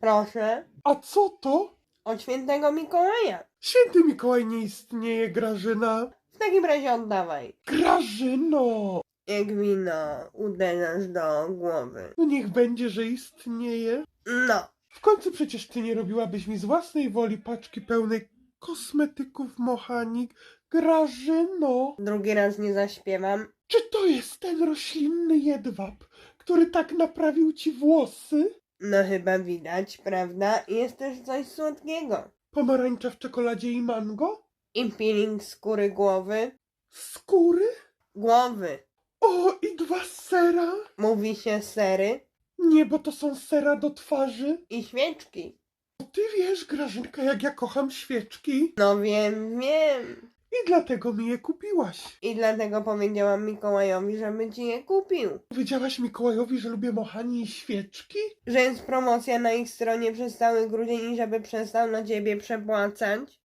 Proszę, A co to? od świętego Mikołaja. Święty Mikołaj nie istnieje, Grażyna. W takim razie oddawaj. Grażyno! Jak wino uderzasz do głowy. No niech będzie, że istnieje. No, W końcu przecież ty nie robiłabyś mi z własnej woli paczki pełnej kosmetyków mochanik. Grażyno! drugi raz nie zaśpiewam. Czy to jest ten roślinny jedwab, który tak naprawił ci włosy? No chyba widać, prawda? Jest też coś słodkiego. Pomarańcza w czekoladzie i mango? I peeling skóry głowy. Skóry? Głowy. O, i dwa sera? Mówi się sery Nie, bo to są sera do twarzy. i świeczki. Ty wiesz, Grażynka, jak ja kocham świeczki. No wiem, wiem. I dlatego mi je kupiłaś. I dlatego powiedziałam Mikołajowi, żeby ci je kupił. Powiedziałaś Mikołajowi, że lubię mochanie i świeczki? Że jest promocja na ich stronie przez cały grudzień i żeby przestał na ciebie przepłacać.